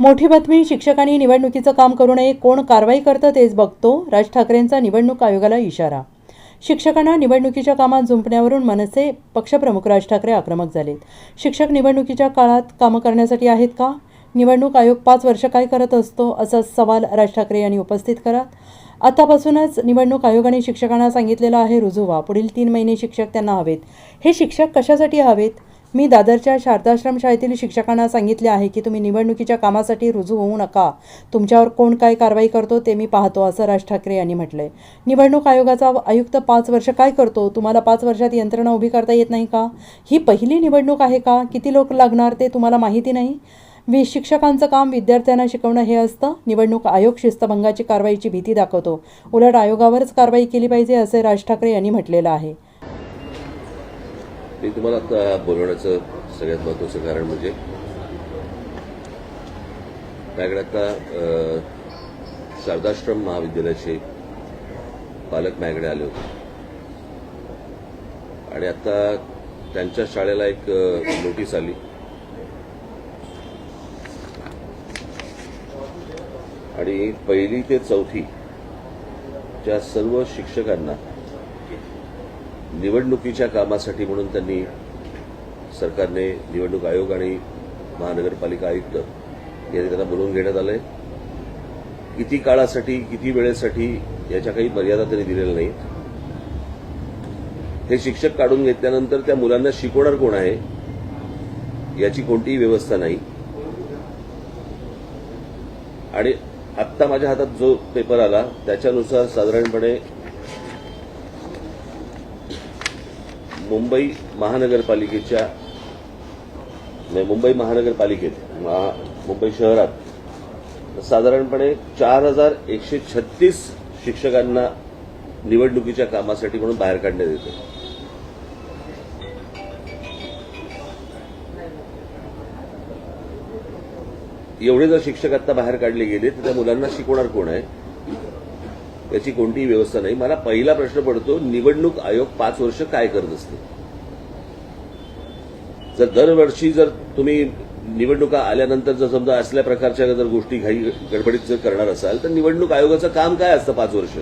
मोठी बातमी शिक्षकांनी निवडणुकीचं काम करू नये कोण कारवाई करतं तेच बघतो राज ठाकरेंचा निवडणूक आयोगाला इशारा. शिक्षकांना निवडणुकीच्या कामात जुंपण्यावरून मनसे पक्षप्रमुख राज ठाकरे आक्रमक झालेत. शिक्षक निवडणुकीच्या काळात कामं करण्यासाठी आहेत का? निवडणूक आयोग पाच वर्ष काय करत असतो असा सवाल राज ठाकरे यांनी उपस्थित करत. आतापासूनच निवडणूक आयोगाने शिक्षकांना सांगितलेलं आहे रुजू व्हा पुढील तीन महिने शिक्षक त्यांना हवेत. हे शिक्षक कशासाठी हवेत? मी दादरच्या शारदाश्रम शाळेतील शिक्षकांना सांगितले आहे की तुम्ही निवडणुकीच्या कामासाठी रुजू होऊ नका. तुमच्यावर कोण काय कारवाई करतो ते मी पाहतो असं राज ठाकरे यांनी म्हटलंय निवडणूक आयोगाचा आयुक्त पाच वर्ष काय करतो? तुम्हाला पाच वर्षात यंत्रणा उभी करता येत नाही का? ही पहिली निवडणूक आहे का? किती लोक लागणार ते तुम्हाला माहिती नाही? वि शिक्षकांचं काम विद्यार्थ्यांना शिकवणं हे असतं. निवडणूक आयोग शिस्तभंगाची कारवाईची भीती दाखवतो. उलट आयोगावरच कारवाई केली पाहिजे असे राज ठाकरे यांनी म्हटलेलं आहे. मी तुम्हाला आता बोलवण्याचं सगळ्यात महत्त्वाचं कारण म्हणजे माझ्याकडे आता शारदाश्रम महाविद्यालयाचे पालक माझ्याकडे आले होते. आणि आता त्यांच्या शाळेला एक नोटीस आली. आणि पहिली ते चौथी ज्या सर्व शिक्षकांना निवडणुकीच्या कामासाठी म्हणून त्यांनी सरकारने निवडणूक आयोग आणि महानगरपालिका आयुक्त यांनी त्यांना बोलवून घेण्यात आलंय. किती काळासाठी किती वेळेसाठी याच्या काही मर्यादा त्यांनी दिलेल्या नाहीत. हे शिक्षक काढून घेतल्यानंतर त्या मुलांना शिकवणार कोण आहे याची कोणतीही व्यवस्था नाही. आणि आत्ता माझ्या हातात जो पेपर आला त्याच्यानुसार साधारणपणे मुंबई महानगरपालिकेच्या मुंबई महानगरपालिकेत मुंबई शहरात साधारणपणे चार हजार एकशे छत्तीस शिक्षकांना निवडणुकीच्या कामासाठी म्हणून बाहेर काढण्यात येते. एवढे जर शिक्षक आता बाहेर काढले गेले तर त्या मुलांना शिकवणार कोण आहे? त्याची कोणतीही व्यवस्था नाही. मला पहिला प्रश्न पडतो निवडणूक आयोग पाच वर्ष काय करत असते जर दरवर्षी जर तुम्ही निवडणुका आल्यानंतर जर समजा असल्या प्रकारच्या जर गोष्टी घाई गडबडीत जर करणार असाल तर निवडणूक आयोगाचं काम काय असतं पाच वर्ष?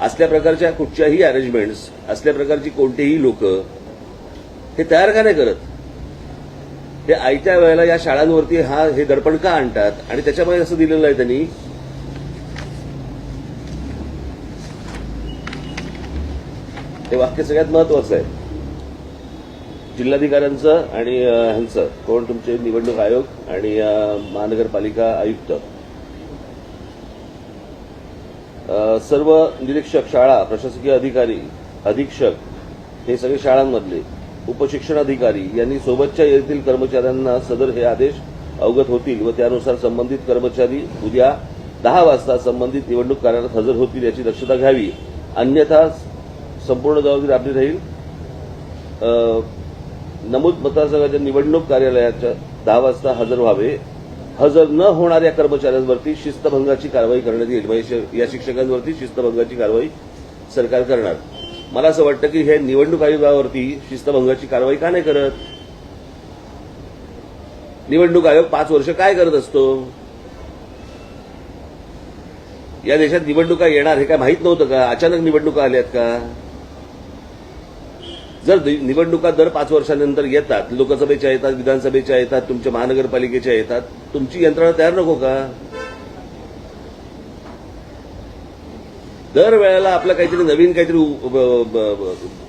असल्या प्रकारच्या कुठच्याही अरेंजमेंट्स असल्या प्रकारची कोणतेही लोक हे तयार का नाही करत? हे आयत्या वेळेला या शाळांवरती हा हे दडपण का आणतात? आणि त्याच्यामुळे असं दिलेलं आहे त्यांनी हे वाक्य सगळ्यात महत्वाचं आहे. जिल्हाधिकाऱ्यांचं आणि ह्यांचं. कोण? तुमचे निवडणूक आयोग आणि महानगरपालिका आयुक्त. सर्व निरीक्षक शाळा प्रशासकीय अधिकारी अधीक्षक हे सगळे शाळांमधले उपशिक्षण अधिकारी यांनी सोबतच्या येथील कर्मचाऱ्यांना सदर हे आदेश अवगत होतील व त्यानुसार संबंधित कर्मचारी उद्या दहा वाजता संबंधित निवडणूक कार्यालयात हजर होतील याची दक्षता घ्यावी. अन्यथा संपूर्ण जबाबदारी आपली राहील. अं, नमूद मतदारसंघाच्या निवडणूक कार्यालयाच्या दहा वाजता हजर व्हावे. हजर न होणाऱ्या कर्मचाऱ्यांवरती शिस्तभंगाची कारवाई करण्यात येईल. म्हणजे या शिक्षकांवरती शिस्तभंगाची कारवाई सरकार करणार. मला असं वाटतं की हे निवडणूक आयोगावरती शिस्तभंगाची कारवाई का नाही करत? निवडणूक आयोग पाच वर्ष काय करत असतो? या देशात निवडणुका येणार हे काय माहीत नव्हतं का? अचानक निवडणुका आल्यात का? जर निवडणुका दर पाच वर्षानंतर येतात लोकसभेच्या येतात विधानसभेच्या येतात तुमच्या महानगरपालिकेच्या येतात तुमची यंत्रणा तयार नको का? दर वेळेला आपलं काहीतरी नवीन काहीतरी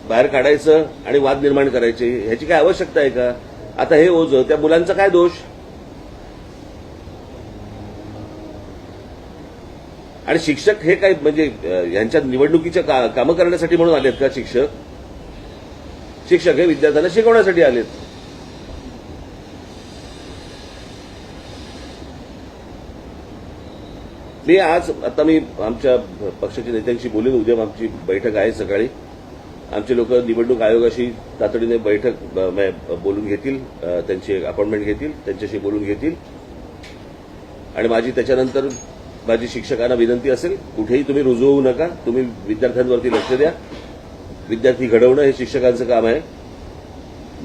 बाहेर काढायचं आणि वाद निर्माण करायचे ह्याची काय आवश्यकता आहे का? आता हे ओझ त्या मुलांचा काय दोष? आणि शिक्षक हे काय म्हणजे यांच्या निवडणुकीच्या का- कामं करण्यासाठी म्हणून आलेत का शिक्षक? शिक्षक हे विद्यार्थ्यांना शिकवण्यासाठी आलेत. मी आज आता मी आमच्या पक्षाच्या नेत्यांशी बोलेन उद्या आमची बैठक आहे सकाळी. आमचे लोक निवडणूक आयोगाशी तातडीने बैठक बोलून घेतील त्यांची अपॉइंटमेंट घेतील त्यांच्याशी बोलून घेतील. आणि माझी त्याच्यानंतर माझी शिक्षकांना विनंती असेल कुठेही तुम्ही रुजू होऊ नका तुम्ही विद्यार्थ्यांवरती लक्ष द्या. विद्यार्थी घडवणं हे शिक्षकांचं काम आहे.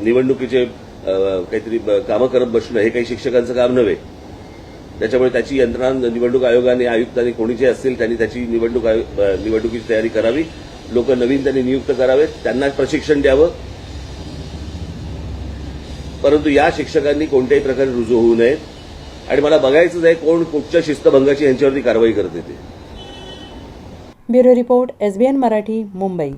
निवडणुकीचे काहीतरी कामं करत बसणं हे काही शिक्षकांचं काम नव्हे. त्याच्यामुळे त्याची यंत्रणा निवडणूक आयोगाने आयुक्तांनी कोणी जे असतील त्यांनी त्याची निवडणूक निवडणुकीची तयारी करावी. लोक नवीन त्यांनी नियुक्त करावेत. त्यांना प्रशिक्षण द्यावं. परंतु या शिक्षकांनी कोणत्याही प्रकारे रुजू होऊ नयेत. आणि मला बघायचंच आहे कोण कुठच्या शिस्तभंगाची यांच्यावरती कारवाई करते ते. Bureau report SBN Marathi Mumbai.